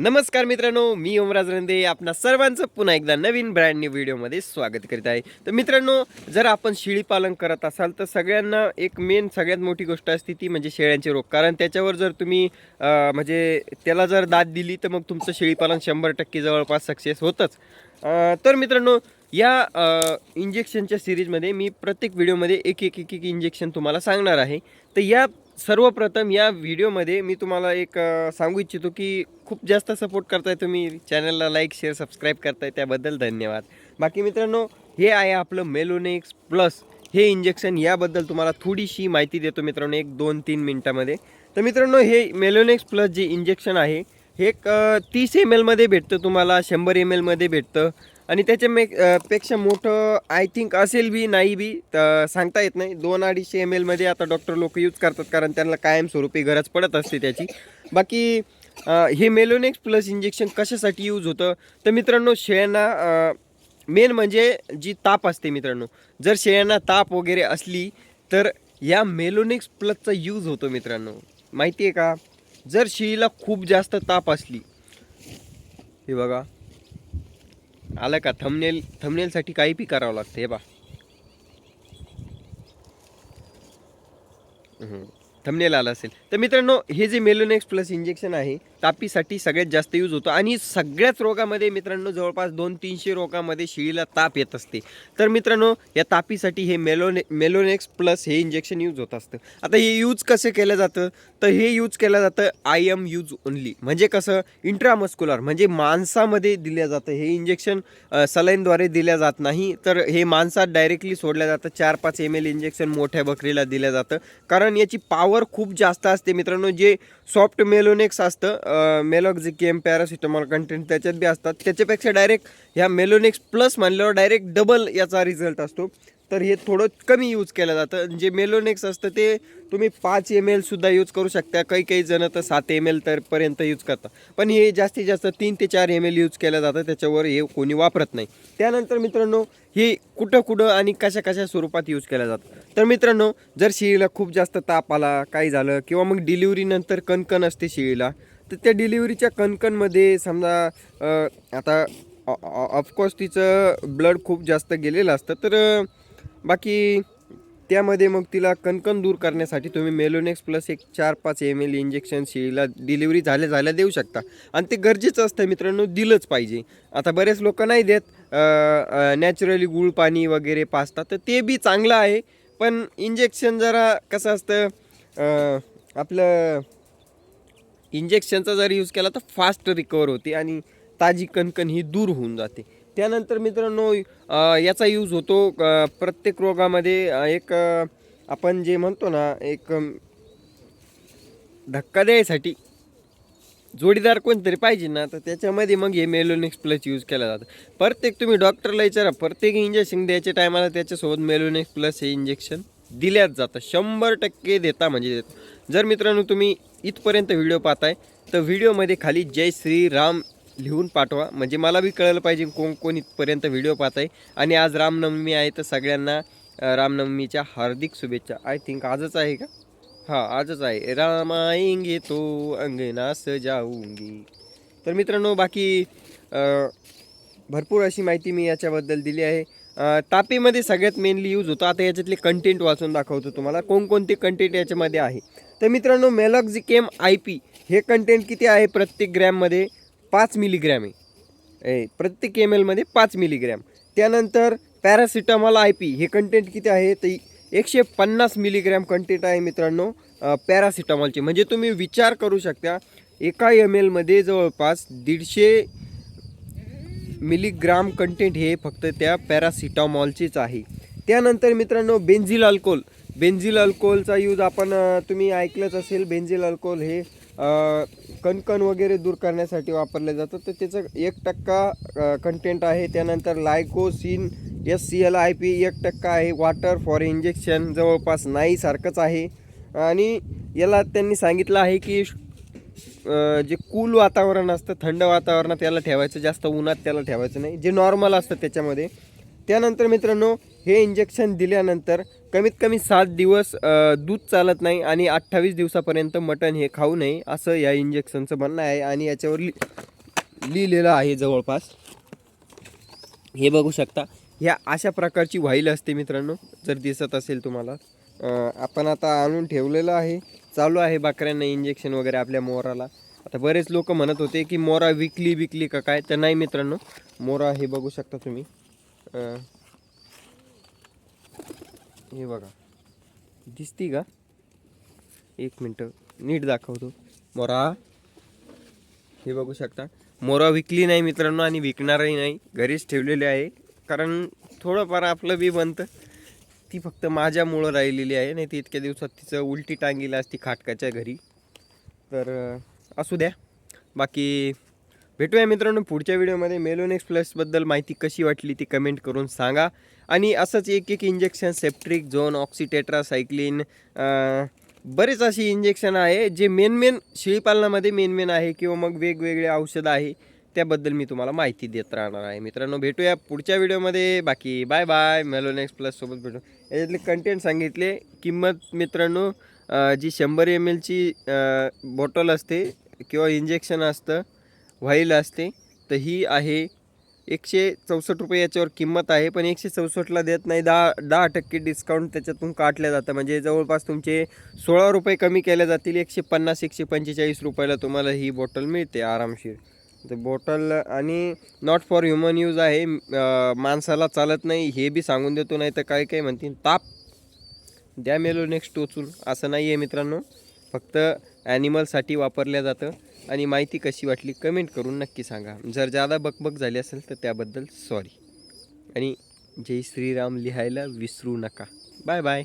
नमस्कार मित्रांनो मी ओमराज रंदे. आपणा सर्वांचं पुन्हा एकदा नवीन ब्रँड न्यू व्हिडिओमध्ये स्वागत करीत आहे. तर मित्रांनो जर आपण शेळी पालन करत असाल तर सगळ्यांना एक मेन सगळ्यात मोठी गोष्ट असते ती म्हणजे शेळ्यांचे रोग. कारण त्याच्यावर जर तुम्ही म्हणजे त्याला जर दाद दिली तर मग तुमचं शेळीपालन शंभर टक्के जवळपास सक्सेस होतंच. तर मित्रांनो या इंजेक्शनच्या सिरीजमध्ये मी प्रत्येक व्हिडिओमध्ये एक एक एक एक इंजेक्शन तुम्हाला सांगणार आहे. तर या सर्वप्रथम या व्हिडिओमध्ये मी तुम्हाला एक सांगू इच्छितो की खूप जास्त सपोर्ट करताय तुम्ही. चॅनलला लाईक शेअर सबस्क्राईब करताय. त्याबद्दल धन्यवाद. बाकी मित्रांनो हे आहे आपलं मेलोनेक्स प्लस हे इंजेक्शन याबद्दल तुम्हाला थोडीशी माहिती देतो मित्रांनो एक दोन तीन मिनटामध्ये. तर मित्रांनो हे मेलोनेक्स प्लस जे इंजेक्शन आहे हे एक तीस एम एलमध्ये भेटतं तुम्हाला शंभर एम एलमध्ये भेटतं. आणि त्याच्या मे पेक्षा मोठं आय थिंक असेल बी नाही बी तर सांगता येत नाही. दोन अडीचशे एम एलमध्ये आता डॉक्टर लोक यूज करतात कारण त्यांना कायमस्वरूपी गरज पडत असते त्याची. बाकी हे मेलोनेक्स प्लस इंजेक्शन कशासाठी यूज होतं? तर मित्रांनो शेळ्यांना मेन म्हणजे जी ताप असते मित्रांनो. जर शेळ्यांना ताप वगैरे असली तर या मेलोनेक्स प्लसचा यूज होतो मित्रांनो. माहिती आहे का? जर शेळीला खूप जास्त ताप असली हे बघा. आलं का? थमनेल थमनेलसाठी काही बी करावं लागतं हे बा. थमनेल आलं असेल. तर मित्रांनो हे जे मेलोनेक्स प्लस इंजेक्शन आहे तापीसाठी सगळ्यात जास्त यूज होतो. आणि सगळ्याच रोगामध्ये मित्रांनो जवळपास दोन तीनशे रोगामध्ये शेळीला ताप येत असते. तर मित्रांनो या तापीसाठी हे मेलोने मेलोनेक्स प्लस हे इंजेक्शन यूज होत असतं. आता हे यूज कसं केलं जातं? तर हे यूज केलं जातं आय एम यूज ओनली म्हणजे कसं? इंट्रामस्क्युलर म्हणजे माणसामध्ये दिलं जातं. हे इंजेक्शन सलाईनद्वारे दिल्या जात नाही. तर हे माणसात डायरेक्टली सोडलं जातं. चार पाच एम एल इंजेक्शन मोठ्या बकरीला दिलं जातं. कारण याची पॉवर खूप जास्त असते मित्रांनो. जे सॉफ्ट मेलोनेक्स असतं मेलॉक्झिकेम पॅरासिटामॉल कंटेंट त्याच्यात बी असतात. त्याच्यापेक्षा डायरेक्ट ह्या मेलोनेक्स प्लस म्हणल्यावर डायरेक्ट डबल याचा रिझल्ट असतो. तर हे थोडं कमी यूज केलं जातं. जे मेलोनेक्स असतं ते तुम्ही पाच एम एलसुद्धा यूज करू शकता. काही काही जणं तर सात एम एल तर पर्यंत यूज करतात. पण हे जास्तीत जास्त तीन ते चार एम एल यूज केलं जातं. त्याच्यावर हे कोणी वापरत नाही. त्यानंतर मित्रांनो हे कुठं कुठं आणि कशा कशा स्वरूपात यूज केलं जातं. तर मित्रांनो जर शिळीला खूप जास्त ताप आला काही झालं किंवा मग डिलिव्हरीनंतर कणकण असते शिळीला तर त्या डिलिव्हरीच्या कणकणमध्ये समजा आता ऑफकोर्स तिचं ब्लड खूप जास्त गेलेलं असतं तर बाकी त्यामध्ये मग तिला कणकण दूर करण्यासाठी तुम्ही मेलोनेक्स प्लस एक चार पाच एम एल इंजेक्शन शिळीला डिलिव्हरी झाल्या झाल्या देऊ शकता. आणि ते गरजेचं असतं मित्रांनो दिलंच पाहिजे. आता बरेच लोक नाही देत नॅचरली गुळ पाणी वगैरे पाजतात तर ते बी चांगलं आहे. पण इंजेक्शन जरा कसं असतं आपलं इंजेक्शनचा जर यूज केला तर फास्ट रिकवर होते आणि ताजी कणकण ही दूर होऊन जाते. त्यानंतर मित्रांनो याचा यूज होतो प्रत्येक रोगामध्ये एक आपण जे म्हणतो ना एक धक्का द्यायसाठी जोडीदार कोणतरी पाहिजे ना तर त्याच्यामध्ये मग हे मेलोनेक्स प्लस यूज केला जातं. प्रत्येक तुम्ही डॉक्टरला विचारा प्रत्येक इंजेक्शन द्यायच्या टायमाला त्याच्यासोबत मेलोनेक्स प्लस हे इंजेक्शन दिल्याच जातं. शंभर टक्के देता म्हणजे देता. जर मित्रांनो तुम्ही इथपर्यंत व्हिडिओ पाहताय तर व्हिडिओमध्ये खाली जय श्रीराम लिहून पाठवा. म्हणजे मला बी कळलं पाहिजे कोण कोण इथपर्यंत व्हिडिओ पाहताय. आणि आज रामनवमी आहे तर सगळ्यांना रामनवमीच्या हार्दिक शुभेच्छा. आय थिंक आजच आहे का? हां आजच आहे. राम आएंगे तो अंगना जाऊंगी तर मित्रांनो बाकी भरपूर अशी माहिती मी याच्याबद्दल दिली आहे. तापीमध्ये सगळ्यात मेनली यूज होतो. आता याच्यातले कंटेंट वाचून दाखवतो तुम्हाला. कोणकोणते कंटेंट याच्यामध्ये आहे. तर मित्रांनो मेलॉक्झिकेम आय पी हे कंटेंट किती आहे? प्रत्येक ग्रॅममध्ये पाच मिलीग्रॅम आहे. ए, प्रत्येक एम एलमध्ये पाच मिलीग्रॅम त्यानंतर पॅरासिटामॉल आय पी हे कंटेंट किती आहे? तर एकशे पन्नास मिलीग्रॅम कंटेंट आहे मित्रांनो पॅरासिटामॉलचे म्हणजे तुम्ही विचार करू शकता एका एम एलमध्ये जवळपास दीडशे मिलीग्राम कंटेंट हे फक्त त्या पॅरासिटामॉलचेच आहे. त्यानंतर मित्रांनो बेन्झिल अल्कोहोल बेन्झिल अल्कोहोलचा यूज आपण तुम्ही ऐकलंच असेल बेन्झिल अल्कोहोल हे कणकण वगैरे दूर करण्यासाठी वापरलं जातं. तर त्याचं एक टक्का कंटेंट आहे. त्यानंतर लायकोसिन S C L I P एक टक्का आहे. वॉटर फॉर इंजेक्शन जवळपास नाही सारखंच आहे. आणि याला त्यांनी सांगितलं आहे की जे कूल वातावरण असतं थंड वातावरणात त्याला ठेवायचं जास्त उन्हात त्याला ठेवायचं नाही. जे नॉर्मल असतं त्याच्यामध्ये. त्यानंतर मित्रांनो हे इंजेक्शन दिल्यानंतर कमीत कमी सात दिवस दूध चालत नाही आणि अठ्ठावीस दिवसापर्यंत मटण हे खाऊ नये असं या इंजेक्शनचं म्हणणं आहे. आणि याच्यावर लि लिहिलेलं आहे जवळपास. हे बघू शकता. ह्या अशा प्रकारची व्हाईल असते मित्रांनो जर दिसत असेल तुम्हाला. आपण आता आणून ठेवलेलं आहे. चालू आहे बकऱ्यांना इंजेक्शन वगैरे आपल्या मोराला. आता बरेच लोक म्हणत होते की मोरा विकली विकली का काय? तर नाही मित्रांनो मोरा हे बघू शकता तुम्ही. हे बघा. दिसती का? एक मिनटं नीट दाखवतो. मोरा हे बघू शकता. मोरा विकली नाही मित्रांनो आणि विकणारही नाही. घरीच ठेवलेले आहे. कारण थोडंफार आपलं बी बनतं. ती फक्त माझ्यामुळं राहिलेली आहे. नाही ती इतक्या दिवसात तिचं उलटी टांगीला असती खाटकाच्या घरी. तर असू द्या. बाकी भेटूया मित्रांनो पुढच्या व्हिडिओमध्ये. मेलोनेक्स प्लसबद्दल माहिती कशी वाटली ती कमेंट करून सांगा. आणि असंच एक एक इंजेक्शन सेप्ट्रिक झोन ऑक्सिटेट्रा सायक्लिन बरेच अशी इंजेक्शन आहे जे मेन मेन शेळीपालनामध्ये मेन मेन आहे किंवा मग वेगवेगळे औषधं आहे. त्याबद्दल मी तुम्हाला माहिती देत राहणार आहे. मित्रांनो भेटूया पुढच्या व्हिडिओमध्ये. बाकी बाय बाय. मेलोनेक्स प्लस सोबत भेटू याच्यातले कंटेंट सांगितले. किंमत मित्रांनो जी शंभर एम एलची बॉटल असते किंवा इंजेक्शन असतं व्हाईल असते तर ही आहे एकशे चौसष्ट रुपये याच्यावर किंमत आहे. पण एकशे चौसष्टला देत नाही. दहा दहा टक्के डिस्काउंट त्याच्यातून काटलं जातं. म्हणजे जवळपास तुमचे सोळा रुपये कमी केले जातील. एकशे पन्नास एकशे पंचेचाळीस रुपयाला तुम्हाला ही बॉटल मिळते आरामशीर. तर बॉटल आणि नॉट फॉर ह्युमन यूज आहे. माणसाला चालत नाही हे बी सांगून देतो नाही तर काय काय म्हणतील ताप द्या मेलो नेक्स्ट टोचून. असं नाही आहे मित्रांनो. फक्त ॲनिमलसाठी वापरल्या जातं. आणि माहिती कशी वाटली कमेंट करून नक्की सांगा. जर जादा बकबक झाली असेल तर त्याबद्दल सॉरी आणि जय श्रीराम लिहायला विसरू नका. Bye bye